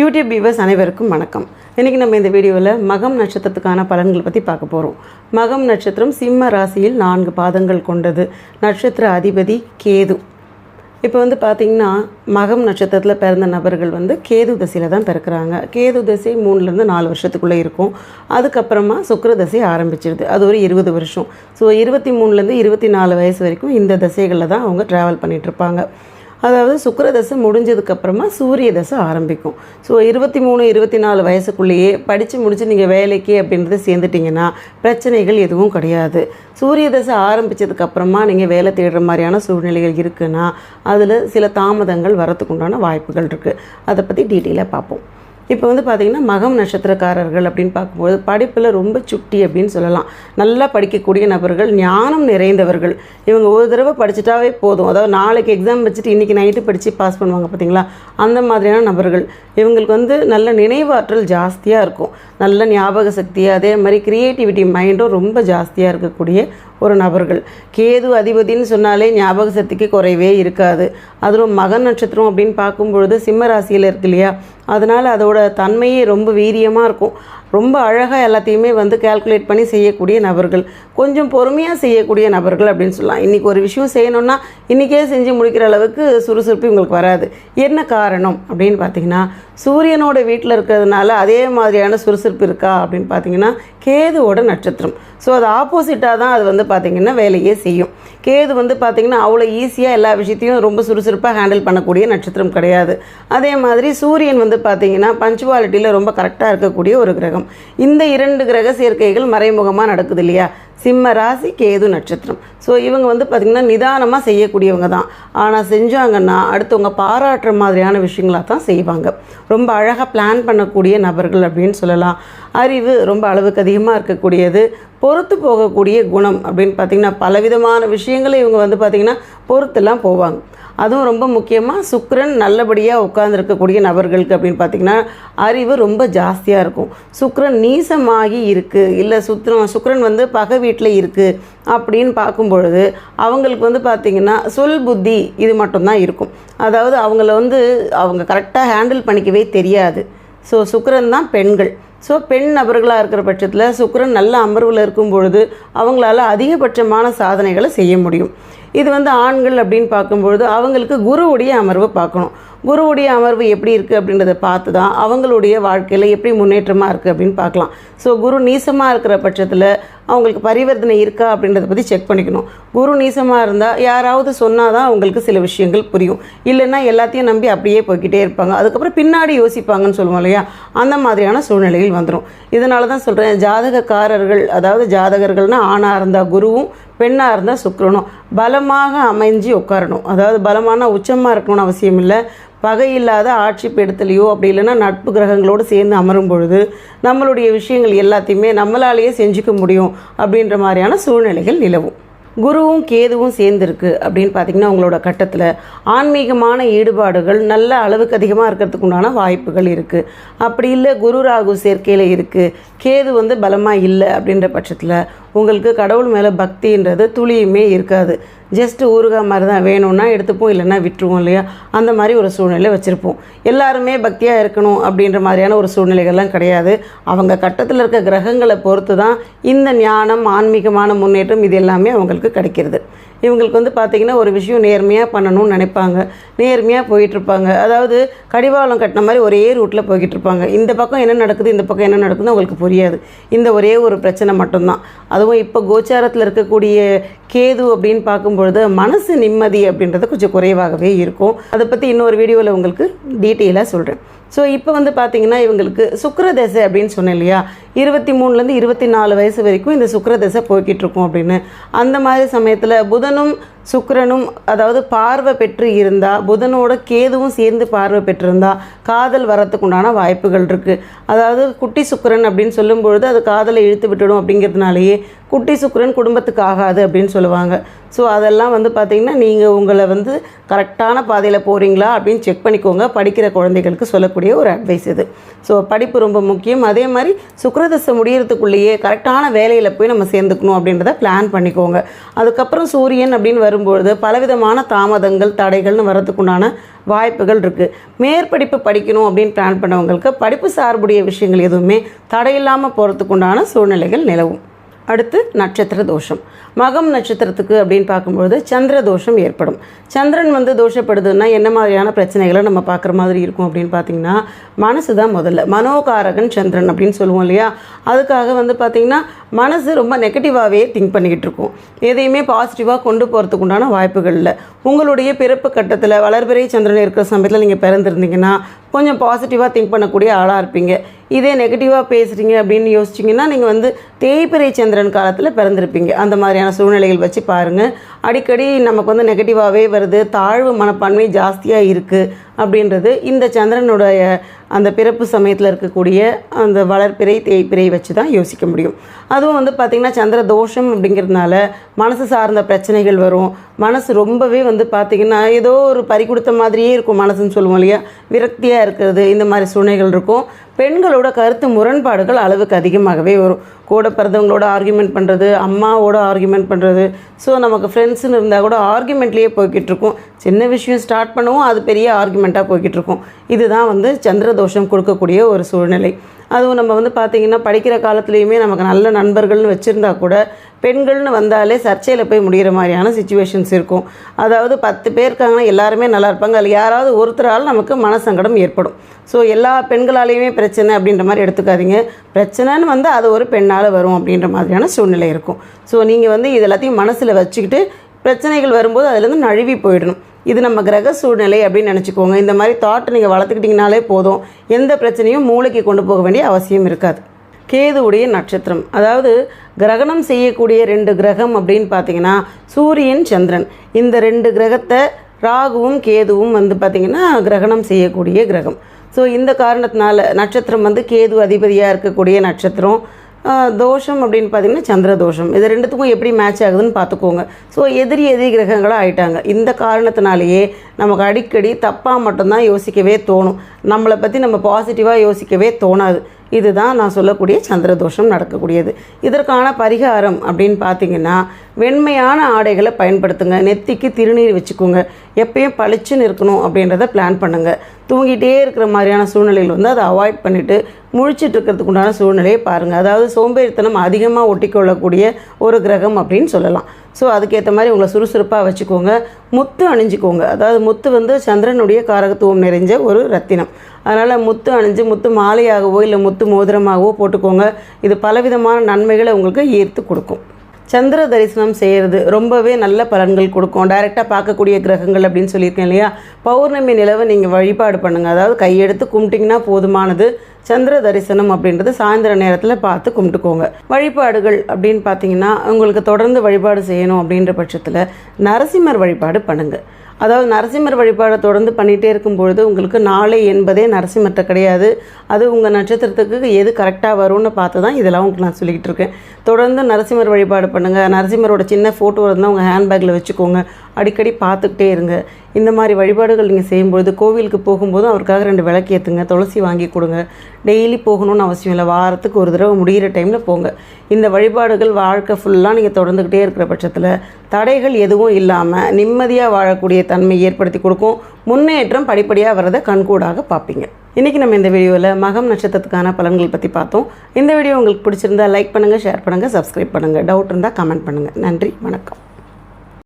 YouTube viewers அனைவருக்கும் வணக்கம். இன்றைக்கி நம்ம இந்த வீடியோவில் மகம் நட்சத்திரத்துக்கான பலன்களை பற்றி பார்க்க போகிறோம் மகம் நட்சத்திரம் சிம்ம ராசியில் நான்கு பாதங்கள் கொண்டது. நட்சத்திர அதிபதி கேது. இப்போ வந்து பார்த்திங்கன்னா மகம் நட்சத்திரத்தில் பிறந்த நபர்கள் வந்து கேது தசையில் தான் பிறக்கிறாங்க. கேது தசை மூணுலேருந்து நாலு வருஷத்துக்குள்ளே இருக்கும். அதுக்கப்புறமா சுக்கர தசை ஆரம்பிச்சிடுது அது ஒரு இருபது வருஷம். ஸோ இருபத்தி மூணுலேருந்து இருபத்தி நாலு வயசு வரைக்கும் இந்த தசைகளில் தான் அவங்க ட்ராவல் பண்ணிகிட்ருப்பாங்க அதாவது சுக்கர தசை முடிஞ்சதுக்கப்புறமா சூரிய தசை ஆரம்பிக்கும். ஸோ இருபத்தி மூணு இருபத்தி நாலு வயசுக்குள்ளேயே படித்து முடித்து நீங்கள் வேலைக்கு அப்படின்றத சேர்ந்துட்டிங்கன்னா பிரச்சனைகள் எதுவும் கிடையாது. சூரிய தசை ஆரம்பித்ததுக்கப்புறமா நீங்கள் வேலை தேடுற மாதிரியான சூழ்நிலைகள் இருக்குன்னா அதில் சில தாமதங்கள் வரத்துக்குண்டான வாய்ப்புகள் இருக்குது அதை பற்றி டீட்டெயிலாக பார்ப்போம். இப்போ வந்து பார்த்திங்கன்னா மகம் நட்சத்திரக்காரர்கள் அப்படின்னு பார்க்கும்போது படிப்பில் ரொம்ப சுட்டி அப்படின்னு சொல்லலாம். நல்லா படிக்கக்கூடிய நபர்கள் ஞானம் நிறைந்தவர்கள். இவங்க ஒரு தடவை படிச்சுட்டாவே போதும். அதாவது நாளைக்கு எக்ஸாம் வச்சுட்டு இன்றைக்கி நைட்டு படித்து பாஸ் பண்ணுவாங்க பார்த்தீங்களா அந்த மாதிரியான நபர்கள். இவங்களுக்கு வந்து நல்ல நினைவாற்றல் ஜாஸ்தியாக இருக்கும். நல்ல ஞாபக சக்தி அதே மாதிரி க்ரியேட்டிவிட்டி மைண்டும் ரொம்ப ஜாஸ்தியாக இருக்கக்கூடிய ஒரு நபர்கள். கேது அதிபதின்னு சொன்னாலே ஞாபக சக்திக்கு குறைவே இருக்காது. அதிலும் மகன் நட்சத்திரம் அப்படின்னு பார்க்கும்பொழுது சிம்ம ராசியில் இருக்கு இல்லையா? அதனால் அதோட தன்மையே ரொம்ப வீரியமாக இருக்கும். ரொம்ப அழகாக எல்லாத்தையுமே வந்து கால்குலேட் பண்ணி செய்யக்கூடிய நபர்கள். கொஞ்சம் பொறுமையாக செய்யக்கூடிய நபர்கள் அப்படின்னு சொல்லலாம். இன்றைக்கி ஒரு விஷயம் செய்யணும்னா இன்றைக்கே செஞ்சு முடிக்கிற அளவுக்கு சுறுசுறுப்பு உங்களுக்கு வராது. என்ன காரணம் அப்படின்னு பார்த்தீங்கன்னா சூரியனோட வீட்டில் இருக்கிறதுனால அதே மாதிரியான சுறுசுறுப்பு இருக்கா அப்படின்னு பார்த்தீங்கன்னா கேதுவோட நட்சத்திரம். ஸோ அது ஆப்போசிட்டாக தான் அது வந்து பார்த்திங்கன்னா வேலையே செய்யும். கேது வந்து பார்த்திங்கன்னா அவ்வளோ ஈஸியாக எல்லா விஷயத்தையும் ரொம்ப சுறுசுறுப்பாக ஹேண்டில் பண்ணக்கூடிய நட்சத்திரம் கிடையாது. அதே மாதிரி சூரியன் வந்து பார்த்திங்கன்னா பஞ்சுவாலிட்டியில் ரொம்ப கரெக்டாக இருக்கக்கூடிய ஒரு கிரகம். இந்த இரண்டு கிரக சேர்க்கைகள் மறைமுகமாக நடக்குது இல்லையா? சிம்ம ராசி கேது நட்சத்திரம். ஸோ இவங்க வந்து பார்த்திங்கன்னா நிதானமாக செய்யக்கூடியவங்க தான். ஆனால் செஞ்சாங்கன்னா அடுத்தவங்க பாராட்டுற மாதிரியான விஷயங்களாக தான் செய்வாங்க. ரொம்ப அழகாக பிளான் பண்ணக்கூடிய நபர்கள் அப்படின்னு சொல்லலாம். அறிவு ரொம்ப அளவுக்கு அதிகமாக இருக்கக்கூடியது. பொறுத்து போகக்கூடிய குணம் அப்படின்னு பார்த்திங்கன்னா பலவிதமான விஷயங்களை இவங்க வந்து பார்த்திங்கன்னா பொறுத்துலாம் போவாங்க. அதுவும் ரொம்ப முக்கியமாக சுக்கரன் நல்லபடியாக உட்கார்ந்துருக்கக்கூடிய நபர்களுக்கு அப்படின்னு பார்த்திங்கன்னா அறிவு ரொம்ப ஜாஸ்தியாக இருக்கும். சுக்கரன் நீசமாகி இருக்குது இல்லை சுத்திரம் சுக்கரன் வந்து பகை வீட்டில் இருக்குது அப்படின்னு பார்க்கும் பொழுது அவங்களுக்கு வந்து பார்த்திங்கன்னா சொல் புத்தி இது மட்டும்தான் இருக்கும். அதாவது அவங்கள வந்து அவங்க கரெக்டாக ஹேண்டில் பண்ணிக்கவே தெரியாது. ஸோ சுக்கரன் தான் பெண்கள். ஸோ பெண் நபர்களாக இருக்கிற பட்சத்தில் சுக்கரன் நல்ல அமர்வில் இருக்கும் பொழுது அவங்களால அதிகபட்சமான சாதனைகளை செய்ய முடியும். இது வந்து ஆண்கள் அப்படின்னு பார்க்கும்பொழுது அவங்களுக்கு குருவுடைய அமர்வு பார்க்கணும். குருவுடைய அமர்வு எப்படி இருக்குது அப்படின்றத பார்த்து தான் அவங்களுடைய வாழ்க்கையில் எப்படி முன்னேற்றமாக இருக்குது அப்படின்னு பார்க்கலாம். ஸோ குரு நீசமாக இருக்கிற பட்சத்தில் அவங்களுக்கு பரிவர்த்தனை இருக்கா அப்படின்றத பற்றி செக் பண்ணிக்கணும். குரு நீசமாக இருந்தால் யாராவது சொன்னால் தான் அவங்களுக்கு சில விஷயங்கள் புரியும். இல்லைன்னா எல்லாத்தையும் நம்பி அப்படியே போய்கிட்டே இருப்பாங்க. அதுக்கப்புறம் பின்னாடி யோசிப்பாங்கன்னு சொல்லுவோம் இல்லையா? அந்த மாதிரியான சூழ்நிலைகள் வந்துடும் இதனால தான் சொல்கிறேன் ஜாதகக்காரர்கள் அதாவது ஜாதகர்கள்னால் ஆணாக இருந்தால் குருவும் பெண்ணாக இருந்தால் சுக்கரனும். பலமாக அமைஞ்சு உட்காரணும். அதாவது பலமான உச்சமாக இருக்கணும்னு அவசியம் இல்லை. பகை இல்லாத ஆட்சி பெடுத்தலையோ அப்படி இல்லைன்னா நட்பு கிரகங்களோடு சேர்ந்து அமரும் பொழுது நம்மளுடைய விஷயங்கள் எல்லாத்தையுமே நம்மளாலேயே செஞ்சுக்க முடியும் அப்படின்ற மாதிரியான சூழ்நிலைகள் நிலவும். குருவும் கேதுவும் சேர்ந்துருக்கு அப்படின்னு பார்த்தீங்கன்னா உங்களோட கட்டத்தில் ஆன்மீகமான ஈடுபாடுகள் நல்ல அளவுக்கு அதிகமாக இருக்கிறதுக்கு உண்டான வாய்ப்புகள் இருக்குது அப்படி இல்லை குரு ராகு சேர்க்கையில் இருக்குது கேது வந்து பலமாக இல்லை அப்படின்ற பட்சத்தில் உங்களுக்கு கடவுள் மேலே பக்தின்றது துளியுமே இருக்காது. ஜஸ்ட் ஊறுகாய் மாதிரி தான் வேணும்னா எடுத்துப்போம் இல்லைன்னா விட்டுருவோம் இல்லையா? அந்த மாதிரி ஒரு சூழ்நிலை வச்சுருப்போம். எல்லாருமே பக்தியாக இருக்கணும் அப்படின்ற மாதிரியான ஒரு சூழ்நிலைகள்லாம் கிடையாது. அவங்க கட்டத்தில் இருக்க கிரகங்களை பொறுத்து தான் இந்த ஞானம் ஆன்மீகமான முன்னேற்றம் இது எல்லாமே அவங்களுக்கு கிடைக்கிறது. இவங்களுக்கு வந்து பார்த்திங்கன்னா ஒரு விஷயம் நேர்மையாக பண்ணணும்னு நினைப்பாங்க. நேர்மையாக போயிட்டுருப்பாங்க. அதாவது கடிவாளம் கட்டின மாதிரி ஒரே ரூட்டில் போய்கிட்டு இருப்பாங்க இந்த பக்கம் என்ன நடக்குது இந்த பக்கம் என்ன நடக்குதுன்னு அவங்களுக்கு புரியாது. இந்த ஒரே ஒரு பிரச்சனை மட்டும்தான். அதுவும் இப்போ கோச்சாரத்தில் இருக்கக்கூடிய கேது அப்படின்னு பார்க்கும்பொழுது மனசு நிம்மதி அப்படின்றது கொஞ்சம் குறைவாகவே இருக்கும். அதை பற்றி இன்னொரு வீடியோவில் உங்களுக்கு டீட்டெயிலாக சொல்கிறேன் ஸோ இப்போ வந்து பார்த்தீங்கன்னா இவங்களுக்கு சுக்கரதசை அப்படின்னு சொன்னேன் இல்லையா? இருபத்தி மூணுலேருந்து இருபத்தி நாலு வயசு வரைக்கும் இந்த சுக்கரதசை போய்கிட்டு இருக்கும் அப்படின்னு. அந்த மாதிரி சமயத்தில் புதனும் சுக்கரனும் அதாவது பார்வை பெற்று இருந்தால் புதனோட கேதுவும் சேர்ந்து பார்வை பெற்றிருந்தால் காதல் வரத்துக்கு உண்டான வாய்ப்புகள் இருக்குது அதாவது குட்டி சுக்கரன் அப்படின்னு சொல்லும்பொழுது அது காதலை இழுத்து விட்டுடும் அப்படிங்கிறதுனாலேயே குட்டி சுக்கரன் குடும்பத்துக்கு ஆகாது அப்படின்னு சொல்லுவாங்க. ஸோ அதெல்லாம் வந்து பார்த்திங்கன்னா நீங்கள் உங்களை வந்து கரெக்டான பாதையில் போகிறீங்களா அப்படின்னு செக் பண்ணிக்கோங்க. படிக்கிற குழந்தைகளுக்கு சொல்லக்கூடிய ஒரு அட்வைஸ் இது. ஸோ படிப்பு ரொம்ப முக்கியம். அதே மாதிரி சுக்கரதசை முடியறதுக்குள்ளேயே கரெக்டான வேலையில் போய் நம்ம சேர்ந்துக்கணும் அப்படின்றத பிளான் பண்ணிக்கோங்க. அதுக்கப்புறம் சூரியன் அப்படின்னு வரும்பொழுது பலவிதமான தாமதங்கள் தடைகள்னு வரதுக்குண்டான வாய்ப்புகள் இருக்குது மேற்படிப்பு படிக்கணும் அப்படின்னு பிளான் பண்ணவங்களுக்கு படிப்பு சார்புடைய விஷயங்கள் எதுவுமே தடையில்லாமல் போகிறதுக்குண்டான சூழ்நிலைகள் நிலவும். அடுத்து நட்சத்திர தோஷம். மகம் நட்சத்திரத்துக்கு அப்படின்னு பார்க்கும்பொழுது சந்திர தோஷம் ஏற்படும். சந்திரன் வந்து தோஷப்படுதுன்னா என்ன மாதிரியான பிரச்சனைகளை நம்ம பார்க்குற மாதிரி இருக்கும் அப்படின்னு பார்த்தீங்கன்னா மனசு தான் முதல்ல. மனோகாரகன் சந்திரன் அப்படின்னு சொல்லுவோம் இல்லையா? அதுக்காக வந்து பார்த்திங்கன்னா மனசு ரொம்ப நெகட்டிவாகவே திங்க் பண்ணிக்கிட்டு இருக்கும். எதையுமே பாசிட்டிவாக கொண்டு போகிறதுக்கு உண்டான வாய்ப்புகள் இல்லை. உங்களுடைய பிறப்பு கட்டத்தில் வளர்பிறை சந்திரன் இருக்கிற சமயத்தில் நீங்கள் பிறந்திருந்தீங்கன்னா கொஞ்சம் பாசிட்டிவாக திங்க் பண்ணக்கூடிய ஆளாக இருப்பீங்க. இதே நெகட்டிவாக பேசுகிறீங்க அப்படின்னு யோசிச்சிங்கன்னா நீங்கள் வந்து தேய்பிறை சந்திரன் காலத்தில் பிறந்திருப்பீங்க. அந்த மாதிரியான சூழ்நிலைகள் வச்சு பாருங்கள் அடிக்கடி நமக்கு வந்து நெகட்டிவாகவே வருது. தாழ்வு மனப்பான்மை ஜாஸ்தியாக இருக்குது அப்படின்றது இந்த சந்திரனுடைய அந்த பிறப்பு சமயத்தில் இருக்கக்கூடிய அந்த வளர்ப்பிறை தேய்ப்பிறை வச்சு தான் யோசிக்க முடியும். அதுவும் வந்து பார்த்திங்கன்னா சந்திர தோஷம் அப்படிங்கிறதுனால மனசு சார்ந்த பிரச்சனைகள் வரும். மனசு ரொம்பவே வந்து பார்த்திங்கன்னா ஏதோ ஒரு பறி கொடுத்த மாதிரியே இருக்கும் மனசுன்னு சொல்லுவோம் இல்லையா? விரக்தியாக இருக்கிறது இந்த மாதிரி சூழ்நிலைகள் இருக்கும். பெண்களோட கருத்து முரண்பாடுகள் அளவுக்கு அதிகமாகவே வரும். கூட பிறந்தவங்களோட ஆர்கியூமெண்ட் பண்ணுறது அம்மாவோட ஆர்கியூமெண்ட் பண்ணுறது ஸோ நமக்கு ஃப்ரெண்ட்ஸுன்னு இருந்தால் கூட ஆர்கியூமெண்ட்லேயே போய்கிட்டுருக்கும் சின்ன விஷயம் ஸ்டார்ட் பண்ணவும் அது பெரிய ஆர்குமெண்ட்டாக போய்கிட்டு இருக்கும். இதுதான் வந்து சந்திர தோஷம் கொடுக்கக்கூடிய ஒரு சூழ்நிலை. அதுவும் நம்ம வந்து பார்த்திங்கன்னா படிக்கிற காலத்துலேயுமே நமக்கு நல்ல நண்பர்கள்னு வச்சுருந்தா கூட பெண்கள்னு வந்தாலே சர்ச்சையில் போய் முடிகிற மாதிரியான சுச்சுவேஷன்ஸ் இருக்கும். அதாவது பத்து பேர் இருக்காங்கன்னா எல்லாருமே நல்லா இருப்பாங்க. அதில் யாராவது ஒருத்தரால் நமக்கு மனசங்கடம் ஏற்படும். ஸோ எல்லா பெண்களாலேயுமே பிரச்சனை அப்படின்ற மாதிரி எடுத்துக்காதீங்க. பிரச்சனைன்னு வந்து அது ஒரு பெண்ணால் வரும் அப்படின்ற மாதிரியான சூழ்நிலை இருக்கும். ஸோ நீங்கள் வந்து இது எல்லாத்தையும் மனசில் வச்சுக்கிட்டு பிரச்சனைகள் வரும்போது அதுலேருந்து நழுவி போயிடணும். இது நம்ம கிரக சூழ்நிலை அப்படின்னு நினச்சிக்கோங்க. இந்த மாதிரி தாட்டை நீங்கள் வளர்த்துக்கிட்டிங்கனாலே போதும். எந்த பிரச்சனையும் மூளைக்கு கொண்டு போக வேண்டிய அவசியம் இருக்காது. கேதுவுடைய நட்சத்திரம். அதாவது கிரகணம் செய்யக்கூடிய ரெண்டு கிரகம் அப்படின்னு பார்த்தீங்கன்னா சூரியன் சந்திரன். இந்த ரெண்டு கிரகத்தை ராகுவும் கேதுவும் வந்து பார்த்திங்கன்னா கிரகணம் செய்யக்கூடிய கிரகம். ஸோ இந்த காரணத்தினால நட்சத்திரம் வந்து கேது அதிபதியாக இருக்கக்கூடிய நட்சத்திரம். தோஷம் அப்படின்னு பார்த்தீங்கன்னா சந்திர தோஷம். இது ரெண்டுத்துக்கும் எப்படி மேட்ச் ஆகுதுன்னு பார்த்துக்கோங்க ஸோ எதிரி எதிரி கிரகங்களாக ஆயிட்டாங்க. இந்த காரணத்தினாலேயே நமக்கு அடிக்கடி தப்பாக மட்டும்தான் யோசிக்கவே தோணும். நம்மளை பற்றி நம்ம பாசிட்டிவாக யோசிக்கவே தோணாது. இதுதான் நான் சொல்லக்கூடிய சந்திர தோஷம் நடக்கக்கூடியது. இதற்கான பரிகாரம் அப்படின்னு பார்த்தீங்கன்னா வெண்மையான ஆடைகளை பயன்படுத்துங்க. நெத்திக்கு திருநீர் வச்சுக்கோங்க. எப்பயும் பளிச்சுன்னு இருக்கணும் அப்படின்றத பிளான் பண்ணுங்கள் தூங்கிட்டே இருக்கிற மாதிரியான சூழ்நிலைகள் வந்து அதை அவாய்ட் பண்ணிவிட்டு முழிச்சிட்டு இருக்கிறதுக்கு உண்டான சூழ்நிலையை பாருங்கள் அதாவது சோம்பேறித்தனம் அதிகமாக ஒட்டிக்கொள்ளக்கூடிய ஒரு கிரகம் அப்படின்னு சொல்லலாம். ஸோ அதுக்கேற்ற மாதிரி உங்களை சுறுசுறுப்பாக வச்சுக்கோங்க. முத்து அணிஞ்சிக்கோங்க. அதாவது முத்து வந்து சந்திரனுடைய காரகத்துவம் நிறைஞ்ச ஒரு ரத்தினம். அதனால் முத்து அணிஞ்சு முத்து மாலையாகவோ இல்லை முத்து மோதிரமாகவோ போட்டுக்கோங்க. இது பலவிதமான நன்மைகளை உங்களுக்கு ஈர்த்து கொடுக்கும். சந்திர தரிசனம் செய்கிறது ரொம்பவே நல்ல பலன்கள் கொடுக்கும். டைரெக்டாக பார்க்கக்கூடிய கிரகங்கள் அப்படின்னு சொல்லியிருக்கேன் இல்லையா? பௌர்ணமி நிலவை நீங்கள் வழிபாடு பண்ணுங்கள் அதாவது கையெடுத்து கும்பிட்டிங்கன்னா போதுமானது. சந்திர தரிசனம் அப்படின்றது சாயந்தர நேரத்தில் பார்த்து கும்பிட்டுக்கோங்க. வழிபாடுகள் அப்படின்னு பார்த்தீங்கன்னா உங்களுக்கு தொடர்ந்து வழிபாடு செய்யணும் அப்படின்ற பட்சத்தில் நரசிம்மர் வழிபாடு பண்ணுங்கள் அதாவது நரசிம்மர் வழிபாடை தொடர்ந்து பண்ணிகிட்டே இருக்கும் பொழுது உங்களுக்கு நாளை என்பதே நரசிம்மர்கிட்ட கிடையாது. அது உங்கள் நட்சத்திரத்துக்கு எது கரெக்டாக வரும்னு பார்த்து தான் இதெல்லாம் உங்களுக்கு நான் சொல்லிக்கிட்டு இருக்கேன். தொடர்ந்து நரசிம்மர் வழிபாடு பண்ணுங்கள் நரசிம்மரோட சின்ன ஃபோட்டோ இருந்தால் உங்கள் ஹேண்ட்பேக்கில் வச்சுக்கோங்க. அடிக்கடி பார்த்துக்கிட்டே இருங்க. இந்த மாதிரி வழிபாடுகள் நீங்கள் செய்யும்பொழுது கோவிலுக்கு போகும்போதும் அவருக்காக ரெண்டு விளக்கு ஏற்றுங்க துளசி வாங்கி கொடுங்க. டெய்லி போகணும்னு அவசியம் இல்லை. வாரத்துக்கு ஒரு தடவை முடிகிற டைமில் போங்க. இந்த வழிபாடுகள் வாழ்க்கை ஃபுல்லாக நீங்கள் தொடர்ந்துக்கிட்டே இருக்கிற பட்சத்தில் தடைகள் எதுவும் இல்லாமல் நிம்மதியாக வாழக்கூடிய தன்மை ஏற்படுத்தி கொடுக்கும். முன்னேற்றம் படிப்படியாக வரதை கண்கூடாக பார்ப்பீங்க. இன்றைக்கி நம்ம இந்த வீடியோவில் மகம் நட்சத்திரத்துக்கான பலன்கள் பற்றி பார்த்தோம். இந்த வீடியோ உங்களுக்கு பிடிச்சிருந்தா லைக் பண்ணுங்கள் ஷேர் பண்ணுங்கள் சப்ஸ்கிரைப் பண்ணுங்கள் டவுட் இருந்தால் கமெண்ட் பண்ணுங்கள் நன்றி வணக்கம்.